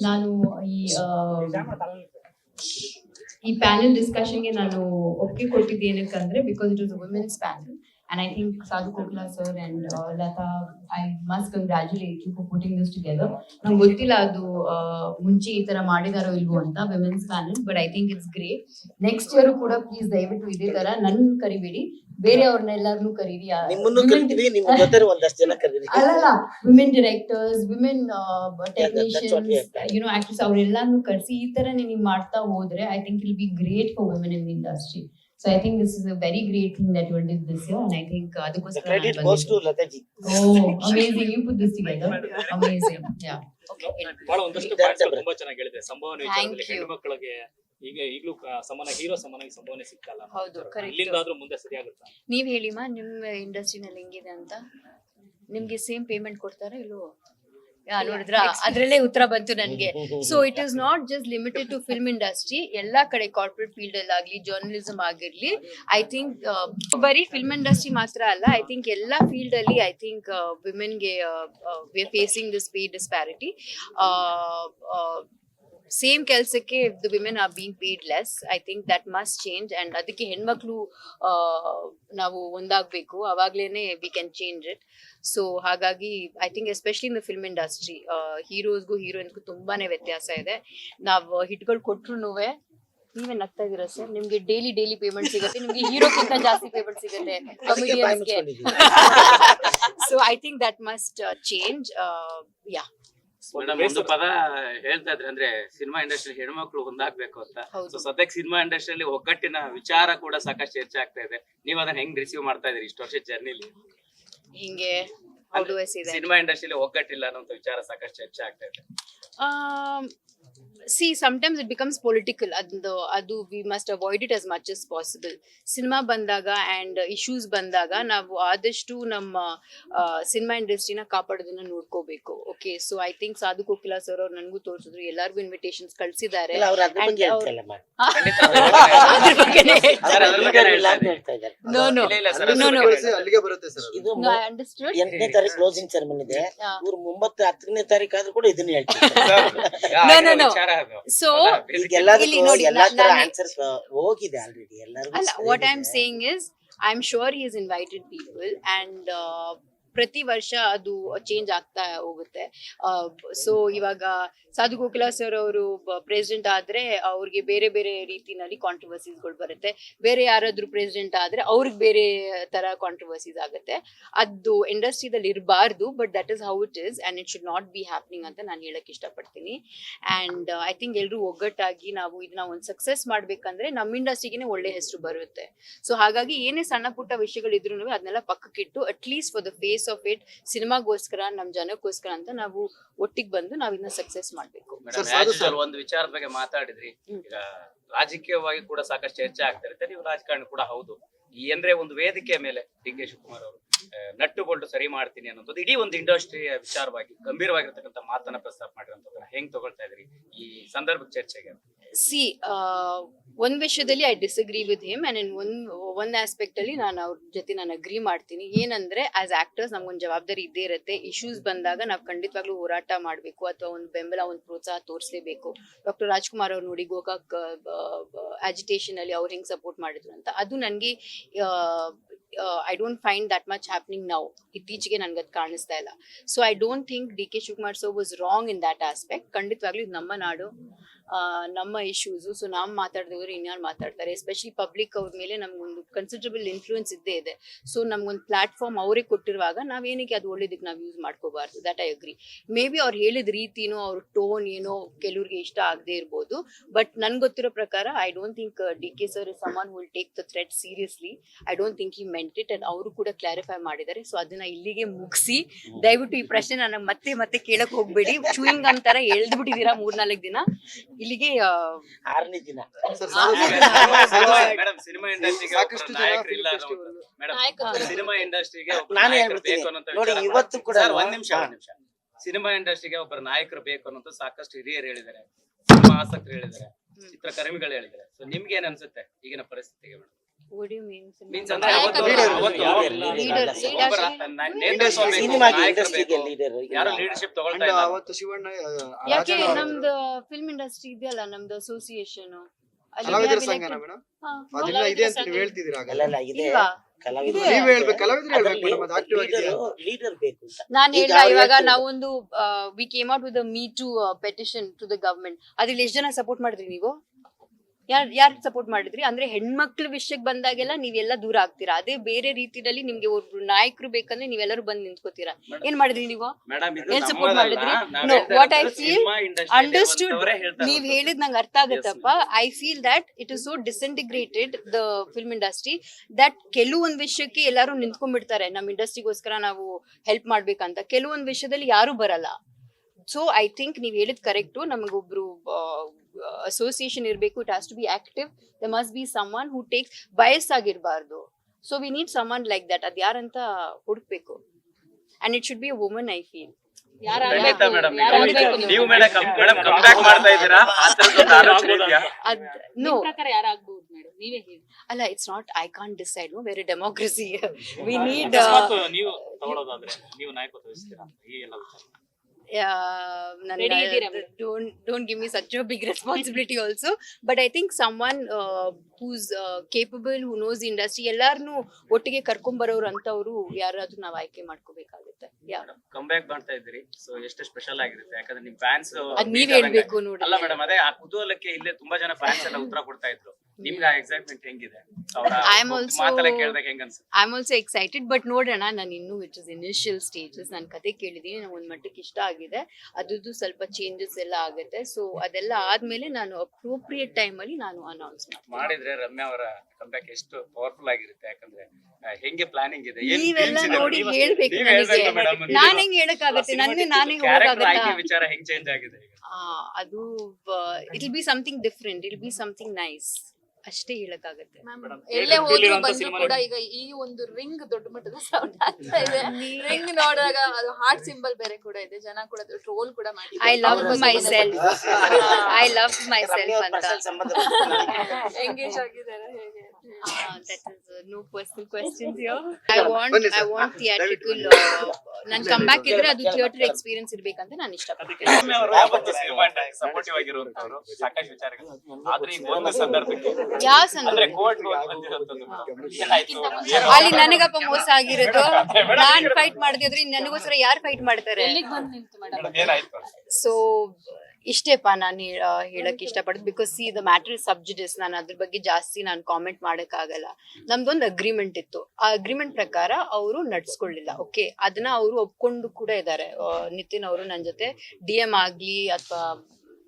ನಾನು ಈ ಈ ಪ್ಯಾನೆಲ್ ಡಿಸ್ಕಷನ್ಗೆ ನಾನು ಒಪ್ಪಿಗೆ ಕೊಟ್ಟಿದ್ದು ಏನಕ್ಕಂದ್ರೆ because it is women's panel and I think Sadhu Kokila sir and Latha I must congratulate you for putting this together ನಂಗೆ ಗೊತ್ತಿಲ್ಲ ಅದು ಮುಂಚೆ ಈ ತರ ಮಾಡಿದಾರೋ ಇಲ್ವೋ ಅಂತ women's panel but I think it's great next year ಕೂಡ ಪ್ಲೀಸ್ ದಯವಿಟ್ಟು ಇದೇ ತರ ನನ್ ಕರಿಬೇಡಿ. ಬೇರೆ ಅವ್ರನ್ನೆಲ್ಲರನ್ನೂ ಕರೀರಿ. ಆ, ನಿಮ್ಮನ್ನು women- ಕರಿತೀವಿ ನಿಮ್ ಜೊತೆ ಒಂದಷ್ಟು ಜನ ಕರೀರಿ. ಅಲ್ಲಲ್ಲ women directors women technicians you know actors ಅವ್ರೆಲ್ಲಾನು ಕರ್ಸಿ ಈ ತರ ನೀವು ಮಾಡ್ತಾ ಹೋದ್ರೆ I think it'll be great for women in industry so I think this is a very great thing that you did this year and I think The ಅದಕ್ಕೋಸ್ಕರ credit goes to Lathaji amazing you put this together amazing yeah ಬಹಳ ಒಂದಷ್ಟು That's points ಗಳು a- ತುಂಬಾ ಚೆನ್ನಾಗಿ ಹೇಳಿದೆ. ಸಂಭಾವನೆ ವಿಚಾರದಲ್ಲಿ ಹೆಣ್ಣು ಮಕ್ಕಳಿಗೆ ಈಗ ಈಗಲೂ ಕ- ಸಮಾನ ಹೀರೋ ಸಮಾನಾಗಿ ಸಂಭಾವನೆ ಸಿಗ್ತಲ್ಲ ಹೌದು ಕರೆಕ್ಟ್ ಇಲ್ಲಿಂದಾದ್ರೂ ಮುಂದೆ ಸರಿಯಾಗುತ್ತಾ? ನೀವ್ ಹೇಳಿಮಾ ನಿಮ್ಮ ಇಂಡಸ್ಟ್ರಿನಲ್ಲಿ ಹೆಂಗಿದೆ ಅಂತ. ನಿಮ್ಗೆ ಸೇಮ್ ಪೇಮೆಂಟ್ ಕೊಡ್ತಾರಾ ಇಲ್ವೋ? ಯಾ ನೋಡಿದ್ರ? ಅದ್ರಲ್ಲೇ ಉತ್ತರ ಬಂತು ನನ್ಗೆ. So it is not just limited to film industry ಎಲ್ಲಾ ಕಡೆ ಕಾರ್ಪೊರೇಟ್ ಫೀಲ್ಡ್ ಅಲ್ಲಿ ಆಗ್ಲಿ ಜರ್ನಲಿಸಮ್ ಆಗಿರ್ಲಿ ಐ ಥಿಂಕ್ ಬರೀ ಫಿಲ್ಮ್ ಇಂಡಸ್ಟ್ರಿ ಮಾತ್ರ ಅಲ್ಲ ಐ ಥಿಂಕ್ ಎಲ್ಲಾ ಫೀಲ್ಡ್ ಅಲ್ಲಿ I think ವಿಮೆನ್ಗೆ facing this pay disparity same ಕೆಲಸಕ್ಕೆ the women are being paid less I think that must change and ಅದಕ್ಕೆ ಹೆಣ್ಮಕ್ಳು ನಾವು ಒಂದಾಗಬೇಕು. ಅವಾಗಲೇ we can change it so ಹಾಗಾಗಿ I think especially in the film industry ಹೀರೋಸ್ಗೂ ಹೀರೋಯಿನ್ಗೂ ತುಂಬಾ ವ್ಯತ್ಯಾಸ ಇದೆ. ನಾವು ಹಿಟ್ಗಳು ಕೊಟ್ರು ನೀವೇ ನಗ್ತಾ ಇದೀರ ಸರ್ ನಿಮ್ಗೆ ಡೈಲಿ ಡೈಲಿ ಪೇಮೆಂಟ್ ಸಿಗುತ್ತೆ ನಿಮ್ಗೆ ಹೀರೋಕ್ಕಿಂತ ಜಾಸ್ತಿ ಪೇಮೆಂಟ್ ಸಿಗುತ್ತೆ. ಕಮಿಡಿಯನ್ಸ್ಗೆ. So I think that must change yeah madam ಒಂದು ಪದ ಹೇಳ್ತಾ ಇದ್ರೆ ಅಂದ್ರೆ ಸಿನಿಮಾ ಇಂಡಸ್ಟ್ರಿ ಹೆಣ್ಮಕ್ಳು ಒಂದಾಗ್ಬೇಕು ಅಂತ. ಸೊ ಸದ್ಯಕ್ಕೆ ಸಿನಿಮಾ ಇಂಡಸ್ಟ್ರಿಯಲ್ಲಿ ಒಗ್ಗಟ್ಟಿನ ವಿಚಾರ ಕೂಡ ಸಾಕಷ್ಟು ಚರ್ಚೆ ಆಗ್ತಾ ಇದೆ. ನೀವ್ ಅದನ್ನ ಹೆಂಗ್ ರಿಸೀವ್ ಮಾಡ್ತಾ ಇದ್ರಿ ಇಷ್ಟು ವರ್ಷ ಜರ್ನಿಲಿ ಹಿಂಗೆ ಸಿನಿಮಾ ಇಂಡಸ್ಟ್ರಿಯಲ್ಲಿ ಒಗ್ಗಟ್ಟಿಲ್ಲ ಅನ್ನೋ ವಿಚಾರ ಸಾಕಷ್ಟು ಚರ್ಚೆ ಆಗ್ತಾ ಇದೆ. See sometimes it becomes political ಅದು ಅದು we must avoid it as much as possible cinema ಬಂದಾಗ ಆ್ಯಂಡ್ ಇಶ್ಯೂಸ್ ಬಂದಾಗ ನಾವು ಆದಷ್ಟು ನಮ್ಮ ಸಿನಿಮಾ ಇಂಡಸ್ಟ್ರಿನ ಕಾಪಾಡೋದನ್ನ ನೋಡ್ಕೋಬೇಕು. Okay so I think Sadhu Kokila sir ಅವ್ರು ನನಗೂ ತೋರಿಸಿದ್ರು. ಎಲ್ಲರಿಗೂ ಇನ್ವಿಟೇಷನ್ಸ್ ಕಳಿಸಿದ್ದಾರೆ. ಎಂಟನೇ ತಾರೀಕು ಕ್ಲೋಸಿಂಗ್ ಸೆರೆಮನಿ ಇದೆ. ಇವ್ರು ಮುಂಬತ್ತು ಹತ್ತನೇ ತಾರೀಕು ಆದ್ರೂ ಕೂಡ ಇದನ್ನ ಹೇಳ್ತಾರೆ ಎಲ್ಲದಕ್ಕೂ ಇಲ್ಲಿ ನೋಡಿ, ಹೋಗಿದೆ ಆಲ್ರೆಡಿ ಎಲ್ಲರಿಗೂ ಅಲ್ಲ what I am. Saying is I am sure is invited people and ಪ್ರತಿ ವರ್ಷ ಅದು ಚೇಂಜ್ ಆಗ್ತಾ ಹೋಗುತ್ತೆ. ಸೊ ಇವಾಗ ಸಾಧು ಗೋಕುಲ ಸರ್ ಅವರು ಪ್ರೆಸಿಡೆಂಟ್ ಆದ್ರೆ ಅವ್ರಿಗೆ ಬೇರೆ ಬೇರೆ ರೀತಿನಲ್ಲಿ ಕಾಂಟ್ರವರ್ಸೀಸ್ಗಳು ಬರುತ್ತೆ. ಬೇರೆ ಯಾರಾದ್ರೂ ಪ್ರೆಸಿಡೆಂಟ್ ಆದ್ರೆ ಅವ್ರಿಗೆ ಬೇರೆ ತರ ಕಾಂಟ್ರವರ್ಸೀಸ್ ಆಗುತ್ತೆ. ಅದು ಇಂಡಸ್ಟ್ರಿದಲ್ಲಿ ಇರಬಾರ್ದು but that is how it is and it should not be happening ಅಂತ ನಾನು ಹೇಳಕ್ ಇಷ್ಟಪಡ್ತೀನಿ. ಅಂಡ್ ಐ ಥಿಂಕ್ ಎಲ್ಲರೂ ಒಗ್ಗಟ್ಟಾಗಿ ನಾವು ಇದನ್ನ ಒಂದು ಸಕ್ಸಸ್ ಮಾಡ್ಬೇಕಂದ್ರೆ ನಮ್ಮ ಇಂಡಸ್ಟ್ರಿಗೆನೆ ಒಳ್ಳೆ ಹೆಸರು ಬರುತ್ತೆ. ಸೊ ಹಾಗಾಗಿ ಏನೇ ಸಣ್ಣ ಪುಟ್ಟ ವಿಷಯಗಳಿದ್ರು ಅದನ್ನೆಲ್ಲ ಪಕ್ಕಕ್ಕಿಟ್ಟು at least for the face of it ಸಿನಿಮಾಗೋಸ್ಕರ ನಮ್ ಜನಕ್ಕೋಸ್ಕರ ಅಂತ ನಾವು ಒಟ್ಟಿಗೆ ಬಂದು ನಾವು ಇನ್ನ ಸಕ್ಸಸ್ ಮಾಡಬೇಕು. Madam, sir, Sadhu sir. usual ಒಂದು ವಿಚಾರದ ಬಗ್ಗೆ ಮಾತಾಡಿದ್ರಿ. ಹ್ಮ್. ಈಗ ರಾಜಕೀಯವಾಗಿ ಕೂಡ ಸಾಕಷ್ಟು ಚರ್ಚೆ ಆಗ್ತಾ ಇರುತ್ತೆ. ನೀವು ರಾಜಕಾರಣಿ ಕೂಡ ಹೌದು. ಈ ಅಂದ್ರೆ ಒಂದು ವೇದಿಕೆ ಮೇಲೆ ಡಿ ಕೆ ಶಿವಕುಮಾರ್ ಅವರು ನಟ್ಟು ನಟ್ಟುಕೊಂಡು ಸರಿ ಮಾಡ್ತೀನಿ ಅನ್ನೋದು ಇಡೀ ಒಂದು ಇಂಡಸ್ಟ್ರಿಯ ವಿಚಾರವಾಗಿ ಗಂಭೀರವಾಗಿರ್ತಕ್ಕಂಥ ಮಾತನ್ನ ಪ್ರಸ್ತಾಪ ಮಾಡಿರೋದನ್ನ ಹೆಂಗ್ ತಗೊಳ್ತಾ ಇದ್ರಿ ಈ ಸಂದರ್ಭ ಚರ್ಚೆಗೆ? ಸಿ ಒಂದ್ ವಿಷಯದಲ್ಲಿ I disagree with him and in ಒಂದ್ ಒಂದ್ ಆಸ್ಪೆಕ್ಟ್ ಅಲ್ಲಿ ನಾನು ಅವ್ರ ಜೊತೆ ನಾನು ಅಗ್ರಿ ಮಾಡ್ತೀನಿ. ಏನಂದ್ರೆ ಆಸ್ ಆಕ್ಟರ್ಸ್ ನಮ್ಗೊಂದು ಜವಾಬ್ದಾರಿ ಇದ್ದೇ ಇರುತ್ತೆ. ಇಶ್ಯೂಸ್ ಬಂದಾಗ ನಾವು ಖಂಡಿತವಾಗ್ಲೂ ಹೋರಾಟ ಮಾಡಬೇಕು ಅಥವಾ ಒಂದು ಬೆಂಬಲ, ಒಂದು ಪ್ರೋತ್ಸಾಹ ತೋರಿಸಲೇಬೇಕು. ಡಾಕ್ಟರ್ ರಾಜ್ಕುಮಾರ್ ಅವ್ರು ನೋಡಿ ಗೋಕಾಕ್ ಅಜಿಟೇಷನ್ ಅಲ್ಲಿ ಅವ್ರು ಹೆಂಗ್ ಸಪೋರ್ಟ್ ಮಾಡಿದ್ರು ಅಂತ. ಅದು ನನಗೆ I don't find that much happening now ಇತ್ತೀಚೆಗೆ ನನ್ಗೆ ಅದು ಕಾಣಿಸ್ತಾ ಇಲ್ಲ. So I don't think D K Shivakumar so was wrong in that aspect ಖಂಡಿತವಾಗ್ಲೂ ನಮ್ಮ ನಾಡು. ನಮ್ಮ ಇಶ್ಯೂಸು ಸೊ ನಾವು ಮಾತಾಡಿದವರು ಇನ್ಯಾರು ಮಾತಾಡ್ತಾರೆ ಎಸ್ಪೆಷಲಿ ಪಬ್ಲಿಕ್ ಅವ್ರ ಮೇಲೆ ನಮ್ಗೊಂದು ಕನ್ಸಿಡರಬಲ್ ಇನ್ಫ್ಲೂಯೆನ್ಸ್ ಇದ್ದೇ ಇದೆ. ಸೊ ನಮ್ಗೊಂದು ಪ್ಲಾಟ್ಫಾರ್ಮ್ ಅವರೇ ಕೊಟ್ಟಿರುವಾಗ ನಾವೇನಕ್ಕೆ ಅದು ಒಳ್ಳೇದಕ್ಕೆ ನಾವು ಯೂಸ್ ಮಾಡ್ಕೋಬಾರ್ದು that I agree maybe ಅವ್ರು ಹೇಳಿದ ರೀತಿನೋ, ಅವ್ರ ಟೋನ್ ಏನೋ ಕೆಲವ್ರಿಗೆ ಇಷ್ಟ ಆಗದೆ ಇರ್ಬೋದು ಬಟ್ ನನ್ಗೆ ಗೊತ್ತಿರೋ ಪ್ರಕಾರ I don't think D K sir summon will take the threat seriously I don't think ಈ ಮೆಂಟ್ ಇಟ್ ಅಂಡ್ ಅವರು ಕೂಡ ಕ್ಲಾರಿಫೈ ಮಾಡಿದ್ದಾರೆ ಸೊ ಅದನ್ನ ಇಲ್ಲಿಗೆ ಮುಗಿಸಿ, ದಯವಿಟ್ಟು ಈ ಪ್ರಶ್ನೆ ನನಗೆ ಮತ್ತೆ ಮತ್ತೆ ಕೇಳಕ್ ಹೋಗ್ಬೇಡಿ. ಚೂಯಿಂಗ್ ಅಂತಾರ ಎಳ್ದು ಬಿಟ್ಟಿದ್ದೀರಾ ಮೂರ್ನಾಲ್ಕು ದಿನ. ಇಲ್ಲಿಗೆ ಆರನೇ ದಿನ ಸಾಕಷ್ಟು ಜನ ನಾಯಕರು ಇಲ್ಲ film festival. ನಾಯಕತ್ವ. ಸಿನಿಮಾ ಇಂಡಸ್ಟ್ರಿಗೆ ನಾನೇ ಹೇಳ್ಬಿಡ್ತೀನಿ. ನೋಡಿ, ಇವತ್ತು ಕೂಡ? ಒಂದ್ ನಿಮಿಷ. ಒಂದ್ ನಿಮಿಷ ಸಿನಿಮಾ ಇಂಡಸ್ಟ್ರಿಗೆ ಒಬ್ಬರು ನಾಯಕರು ಬೇಕು ಅನ್ನೋದು ಸಾಕಷ್ಟು ಹಿರಿಯರು ಹೇಳಿದ್ದಾರೆ ಸಿನಿಮಾ ಆಸಕ್ತರು ಹೇಳಿದ್ದಾರೆ ಚಿತ್ರಕರ್ಮಿಗಳು ಹೇಳಿದ್ದಾರೆ ಸೊ ನಿಮ್ಗೆ ಏನ್ ಅನ್ಸುತ್ತೆ ಈಗಿನ ಪರಿಸ್ಥಿತಿಗೆ ಮೇಡಮ್ ಅಂದ್ರೆ ಅವತ್ತು- ಅವತ್ತು ಯಾರು- ಲೀಡರ್ಶಿಪ್ ತಗೊಳ್ತಾ ಇಲ್ಲ ಅವತ್ತು ಶಿವಣ್ಣ ಯಾಕೆ ನಮ್ದು ಫಿಲ್ಮ್ ಇಂಡಸ್ಟ್ರಿ ಇದೆಯಲ್ಲ ನಮ್ದು ಅಸೋಸಿಯೇಷನ್ ಕಲಾವಿದರ ಸಂಘನ ಮೇಡಮ್? ಇದೆ ಅಂತ ನೀವು ಹೇಳ್ತಿದ್ದೀರಾ ಇದೆ. ನಾನ್ ಹೇಳ್ದ ಇವಾಗ. ನಾವೊಂದು we came out with me too petition to the government ಅದ್ರಲ್ಲಿ ಎಷ್ಟು ಜನ ಸಪೋರ್ಟ್ ಮಾಡಿದ್ರಿ ನೀವು? ಯಾರ್ ಯಾರ್ ಸಪೋರ್ಟ್ ಮಾಡಿದ್ರಿ? ಅಂದ್ರೆ ಹೆಣ್ಮಕ್ಳ ವಿಷಯಕ್ಕೆ ಬಂದಾಗೆಲ್ಲ ನೀವೆಲ್ಲ ದೂರ ಆಗ್ತೀರಾ? ಅದೇ ಬೇರೆ ರೀತಿಯಲ್ಲಿ ನಿಮ್ಗೆ ಒಬ್ರು ನಾಯಕರು ಬೇಕಂದ್ರೆ ನೀವೆಲ್ಲರೂ ಬಂದ್ ನಿಂತ್ಕೋತೀರಾ? ಏನ್ ಮಾಡಿದ್ರಿ ನೀವು? ಏನ್ ಸಪೋರ್ಟ್ ಮಾಡಿದ್ರಿ? ವಾಟ್ ಐ ಫೀಲ್ ಅಂಡರ್ಸ್ಟುಡ್ ನೀವ್ ಹೇಳಿದ್ ನಂಗೆ ಅರ್ಥ ಆಗುತ್ತಪ್ಪ. I feel that it is so disintegrated the film industry that ಕೆಲವೊಂದ್ ವಿಷಯಕ್ಕೆ ಎಲ್ಲಾರು ನಿಂತ್ಕೊಂಡ್ಬಿಡ್ತಾರೆ. ನಮ್ ಇಂಡಸ್ಟ್ರಿಗೋಸ್ಕರ ನಾವು ಹೆಲ್ಪ್ ಮಾಡ್ಬೇಕಂತ. ಕೆಲವೊಂದ್ ವಿಷಯದಲ್ಲಿ ಯಾರು ಬರಲ್ಲ. ಸೊ ಐ ಥಿಂಕ್ ನೀವ್ ಹೇಳಿದ್ ಕರೆಕ್ಟು ನಮಗೊಬ್ರು ಅಸೋಸಿಯೇಷನ್ ಇರಬೇಕು it has to be active the must be someone who takes ವಯಸ್ಸಾಗಿರ್ಬಾರ್ದು so we need someone like that ಅದ್ ಯಾರಂತ ಹುಡುಕ್ಬೇಕು. And it should be a woman I feel ಅಲ್ಲ it's not I can't decide ಬೇರೆ democracy we need ನೀವು Ready ಇದ್ದೀರಾ madam? Don't don't give me such a big responsibility also but I think someone who's capable who knows industry ಎಲ್ಲಾರನು ಒಟ್ಟಿಗೆ ಕರ್ಕೊಂಬರೋರು ಅಂತವ್ರು ಯಾರಾದ್ರೂ ನಾವು ಆಯ್ಕೆ ಮಾಡ್ಕೋಬೇಕಾಗುತ್ತೆ. ಯಾ ಕಮ್ ಬ್ಯಾಕ್ ಮಾಡ್ತಾ ಇದ್ದೀರಿ. ಸೊ ಎಷ್ಟು ಸ್ಪೆಷಲ್ ಆಗಿರುತ್ತೆ. ಯಾಕಂದ್ರೆ ನಿಮ್ ಫ್ಯಾನ್ಸ್ ಅದ್ ನೀವ್ ಹೇಳ್ಬೇಕು ನೋಡಿ. ಅಲ್ಲ ಮೇಡಮ್ ಅದೇ ಆ ಕುತೂಹಲಕ್ಕೆ ಇಲ್ಲೇ ತುಂಬಾ ಜನ ಫ್ಯಾನ್ಸ್ ಎಲ್ಲ ಉತ್ತರ ಕೊಡ್ತಾ ಇದ್ರು. ನಿಮ್ಗೆ ಆ ಎಕ್ಸೈಟ್ಮೆಂಟ್ ಹೆಂಗಿದೆ? I am also- ಮಾತೆಲ್ಲ ಕೇಳ್ದಾಗ ಹೆಂಗ್ ಅನ್ಸುತ್ತೆ? I am also excited but ನೋಡೋಣ ನಾನು ಇನ್ನೂ ಇಟ್ ಇಸ್ ಇನಿಷಿಯಲ್ ಸ್ಟೇಜಸ್ ನಾನು ಕತೆ ಕೇಳಿದೀನಿ ನಂಗೆ ಒಂದ್ ಮಟ್ಟಕ್ಕೆ ಇಷ್ಟ ಆಗಿದೆ. ಅದ್ರದ್ದು ಸ್ವಲ್ಪ ಚೇಂಜಸ್ ಎಲ್ಲ ಆಗುತ್ತೆ. ಸೊ ಅದೆಲ್ಲ ಆದ್ಮೇಲೆ ನಾನು ಅಪ್ರೋಪ್ರಿಯೇಟ್ ಟೈಮ್ ಅಲ್ಲಿ ನಾನು ಅನೌನ್ಸ್ ಮಾಡ್ತೀನಿ. ಮಾಡಿದ್ರೆ ರಮ್ಯಾ ಅವರ ಕಮ್ ಬ್ಯಾಕ್ ಎಷ್ಟು ಪವರ್ಫುಲ್ ಆಗಿರುತ್ತೆ. ಯಾಕಂದ್ರೆ ಆ, ಹೆಂಗೆ ಪ್ಲಾನಿಂಗ್ ಇದೆ? ಏನ್ ನೀವೆಲ್ಲ themes ಇದೆ? ನೋಡಿ ನೀವು- ಹೇಳ್ಬೇಕು ನೀವ್ ನನಗೆ. ಹೇಳ್ಬೇಕು madam. ನಾನ್ ಹೆಂಗ್ ಹೇಳಕ್ಕಾಗತ್ತೆ? ನನ್ಗೆ ನಾನೇ ಕ್ಯಾರೆಕ್ಟರ್ ಆಯ್ಕೆ ಹೋಗಕ್ಕಾಗತ್ತಾ ವಿಚಾರ ಹೆಂಗ್ ಚೇಂಜ್ ಆಗಿದೆ ಈಗ? ಆ, ಅದು it be something different it be something nice ಅಷ್ಟೇ ಹೇಳಕ್ಕಾಗತ್ತೆ. ಎಲ್ಲೇ ಹೋದ್ರು ಬಂದ್ರು ಕೂಡ ಈಗ ಈ ಒಂದು ರಿಂಗ್ ದೊಡ್ಡ ಮಟ್ಟದ ಸೌಂಡ್ ಆಗ್ತಾ ಇದೆ. ರಿಂಗ್ ನೋಡಿದಾಗ ಅದು ಹಾರ್ಟ್ ಸಿಂಬಲ್ ಬೇರೆ ಕೂಡ ಇದೆ. ಜನ ಕೂಡ ಟ್ರೋಲ್ ಕೂಡ ಮಾಡಿ. I love myself I love myself ಅಂತ. ಎಂಗೇಜ್ ಆಗಿದ್ದಾರೆ ಹೇಗೆ? Uh, no personal I want I want, ಬನ್ನಿ I sir. want ನನ್ ಕಮ್ ಬ್ಯಾಕ್ ಇದ್ರೆ ಅದು ಥಿಯೇಟರ್ ಎಕ್ಸ್ಪೀರಿಯನ್ಸ್ ಇರ್ಬೇಕಂತ ನಾನು ಇಷ್ಟಪಡ್ತೀನಿ. ಸಪೋರ್ಟಿವ್ ಆಗಿರುವಂತವ್ರು ಸಾಕಷ್ಟು ವಿಚಾರಗಳು. ಆದ್ರೆ ಈಗ ಒಂದು ಸಂದರ್ಭಕ್ಕೆ ಯಾವ ಅಂದ್ರೆ ಸಂದರ್ಭ ಕೋರ್ಟ್ ಬಂದಿರೋಂಥದ್ದು ಏನಾಯ್ತು? ಅಲ್ಲಿ ನನಗಪ್ಪ ಮೋಸ ಆಗಿರೋದು ನಾನು ಫೈಟ್ ಮಾಡ್ತಿದ್ರೆ ನನಗೋಸ್ಕರ ಯಾರು ಫೈಟ್ ಮಾಡ್ತಾರೆ? ಎಲ್ಲಿಗೆ ಬಂದು ನಿಂತು ಮೇಡಮ್ ಏನಾಯ್ತು? ಸೊ ಇಷ್ಟೇಪ್ಪ ನಾನು ಹೇಳಕ್ ಇಷ್ಟಪಡೋದು because see the matter sub judice ನಾನು ಅದ್ರ ಬಗ್ಗೆ ಜಾಸ್ತಿ ನಾನು ಕಾಮೆಂಟ್ ಆಗಲ್ಲ ನಮ್ದೊಂದು ಅಗ್ರಿಮೆಂಟ್ ಇತ್ತು. ಆ ಅಗ್ರಿಮೆಂಟ್ ಪ್ರಕಾರ ಅವರು ನಡ್ಸ್ಕೊಳ್ಳಿಲ್ಲ. ಓಕೆ ಅದನ್ನ ಅವರು ಒಪ್ಕೊಂಡು ಕೂಡ ಇದ್ದಾರೆ ನಿತಿನ್ ಅವರು ನನ್ನ ಜೊತೆ ಡಿ ಎಂ ಆಗ್ಲಿ ಅಥವಾ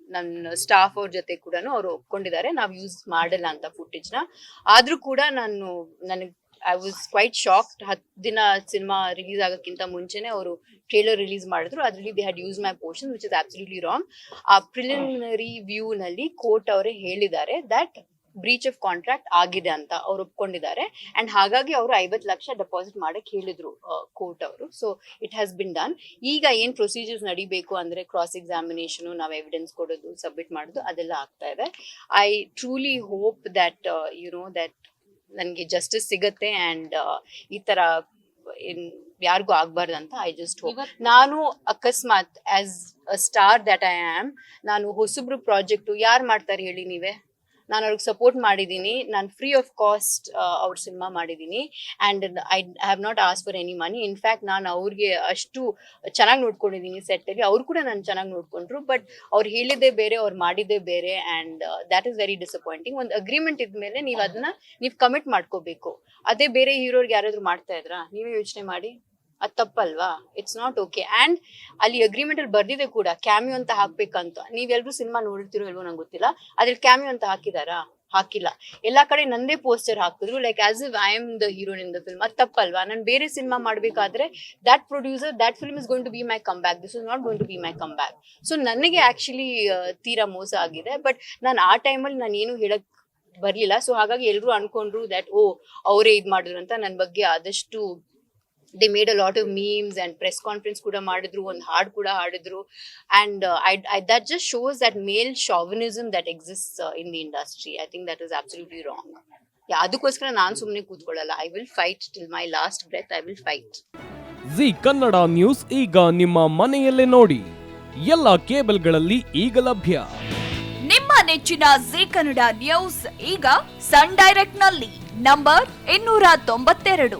ನನ್ನ ಸ್ಟಾಫ್ ಅವ್ರ ಜೊತೆ ಕೂಡ ಅವರು ಒಪ್ಕೊಂಡಿದ್ದಾರೆ. ನಾವು ಯೂಸ್ ಮಾಡಲ್ಲ ಅಂತ ಫುಟೇಜ್ನ ನ. ಆದ್ರೂ ಕೂಡ ನಾನು ನನಗೆ ಐ ವಾಸ್ ಕ್ವೈಟ್ ಶಾಕ್ಡ್ ಹತ್ತು ದಿನ ಸಿನಿಮಾ ರಿಲೀಸ್ ಆಗೋಕ್ಕಿಂತ ಮುಂಚೆನೆ ಅವರು ಟ್ರೇಲರ್ ರಿಲೀಸ್ ಮಾಡಿದ್ರು. ಅದರಲ್ಲಿ they had use my portion which is absolutely wrong ಆ ಪ್ರಿಲಿಮಿನರಿ ವ್ಯೂ ನಲ್ಲಿ ಕೋರ್ಟ್ ಅವರೇ ಹೇಳಿದ್ದಾರೆ ದಟ್ ಬ್ರೀಚ್ ಆಫ್ ಕಾಂಟ್ರಾಕ್ಟ್ ಆಗಿದೆ ಅಂತ ಅವ್ರು ಒಪ್ಕೊಂಡಿದ್ದಾರೆ. ಅಂಡ್ ಹಾಗಾಗಿ ಅವರು ಐವತ್ತು ಲಕ್ಷ ಡೆಪಾಸಿಟ್ ಮಾಡಕ್ಕೆ ಹೇಳಿದ್ರು ಕೋರ್ಟ್ ಅವರು. So it has been done ಈಗ ಏನ್ ಪ್ರೊಸೀಜರ್ಸ್ ನಡಿಬೇಕು ಅಂದ್ರೆ ಕ್ರಾಸ್ ಎಕ್ಸಾಮಿನೇಷನ್ ನಾವು ಎವಿಡೆನ್ಸ್ ಕೊಡೋದು ಸಬ್ಮಿಟ್ ಮಾಡೋದು ಅದೆಲ್ಲ ಆಗ್ತಾ ಇದೆ. I truly hope that you know that ನನಗೆ ಜಸ್ಟಿಸ್ ಸಿಗುತ್ತೆ ಅಂಡ್ ಈ ತರ ಇನ್ ಯಾರಿಗೂ ಆಗ್ಬಾರ್ದು ಅಂತ ಐ ಜಸ್ಟ್ ಹೋಪ್ ನಾನು ಅಕಸ್ಮಾತ್ as a star that I am ನಾನು ಹೊಸಬ್ರು ಪ್ರಾಜೆಕ್ಟು ಯಾರು ಮಾಡ್ತಾರೆ ಹೇಳಿ ನೀವೇ? ನಾನು ಅವ್ರಿಗೆ ಸಪೋರ್ಟ್ ಮಾಡಿದ್ದೀನಿ. ನಾನು ಫ್ರೀ ಆಫ್ ಕಾಸ್ಟ್ ಅವ್ರ ಸಿನಿಮಾ ಮಾಡಿದ್ದೀನಿ. And I have not as for any money in fact ನಾನು ಅವ್ರಿಗೆ ಅಷ್ಟು ಚೆನ್ನಾಗಿ ನೋಡ್ಕೊಂಡಿದ್ದೀನಿ ಸೆಟ್ಟಲ್ಲಿ ಅವ್ರು ಕೂಡ ನಾನು ಚೆನ್ನಾಗಿ ನೋಡ್ಕೊಂಡ್ರು. ಬಟ್ ಅವ್ರು ಹೇಳಿದ್ದೇ ಬೇರೆ, ಅವ್ರು ಮಾಡಿದ್ದೇ ಬೇರೆ. And that is very disappointing ಒಂದು ಅಗ್ರಿಮೆಂಟ್ ಇದ್ಮೇಲೆ ನೀವು ಅದನ್ನ, ನೀವು ಕಮಿಟ್ ಮಾಡ್ಕೋಬೇಕು. ಅದೇ ಬೇರೆ ಹೀರೋರ್ಗೆ ಯಾರಾದರೂ ಮಾಡ್ತಾ ಇದ್ರಾ? ನೀವೇ ಯೋಚನೆ ಮಾಡಿ. ಅದು ತಪ್ಪಲ್ವಾ? ಇಟ್ಸ್ ನಾಟ್ ಓಕೆ ಆ್ಯಂಡ್ ಅಲ್ಲಿ ಅಗ್ರಿಮೆಂಟ್ ಅಲ್ಲಿ ಬರ್ದಿದೆ ಕೂಡ ಕ್ಯಾಮಿಯೋ ಅಂತ ಹಾಕ್ಬೇಕಂತ. ನೀವೆಲ್ಲರೂ ಸಿನಿಮಾ ನೋಡಿರ್ತೀರೋ ಇಲ್ವೋ ನಂಗೆ ಗೊತ್ತಿಲ್ಲ. ಅದ್ರಲ್ಲಿ ಕ್ಯಾಮಿಯೋ ಅಂತ ಹಾಕಿದಾರಾ? ಹಾಕಿಲ್ಲ. ಎಲ್ಲಾ ಕಡೆ ನಂದೇ ಪೋಸ್ಟರ್ ಹಾಕಿದ್ರು like as if I am the ಹೀರೋನ್ in the film ಅದು ತಪ್ಪಲ್ವಾ? ನಾನು ಬೇರೆ ಸಿನಿಮಾ ಮಾಡಬೇಕಾದ್ರೆ that producer that film is going to be my comeback this is not going to be my comeback so ನನಗೆ ಆಕ್ಚುಲಿ ತೀರಾ ಮೋಸ ಆಗಿದೆ. ಬಟ್ ನಾನು ಆ ಟೈಮಲ್ಲಿ ನಾನು ಏನು ಹೇಳಕ್ ಬರ್ಲಿಲ್ಲ. ಸೊ ಹಾಗಾಗಿ ಎಲ್ಲರೂ ಅನ್ಕೊಂಡ್ರು ದಟ್ ಓ, ಅವರೇ ಇದು ಮಾಡಿದ್ರು ಅಂತ ನನ್ನ ಬಗ್ಗೆ ಆದಷ್ಟು they made a lot of memes and press conference ಕೂಡ ಮಾಡಿದ್ರು ಒಂದು ಹಾಡು ಕೂಡ ಹಾಡಿದ್ರು and I I that just shows that male chauvinism that exist in the industry I think that is absolutely wrong ಅದಕ್ಕೋಸ್ಕರ ನಾನು ಸುಮ್ಮನೆ ಕೂತ್ಕೊಳ್ಳಲ್ಲ I will fight till my last breath I will fight Zee Kannada news ಈಗ ನಿಮ್ಮ ಮನೆಯಲ್ಲೇ ನೋಡಿ. ಎಲ್ಲ ಕೇಬಲ್ಗಳಲ್ಲಿ ಈಗ ಲಭ್ಯ. ನಿಮ್ಮ ನೆಚ್ಚಿನ ಜಿ ಕನ್ನಡ ನ್ಯೂಸ್ ಈಗ ಸನ್ ಡೈರೆಕ್ಟ್ನಲ್ಲಿ. ನಂಬರ್ ಇನ್ನೂರ ತೊಂಬತ್ತೆರಡು.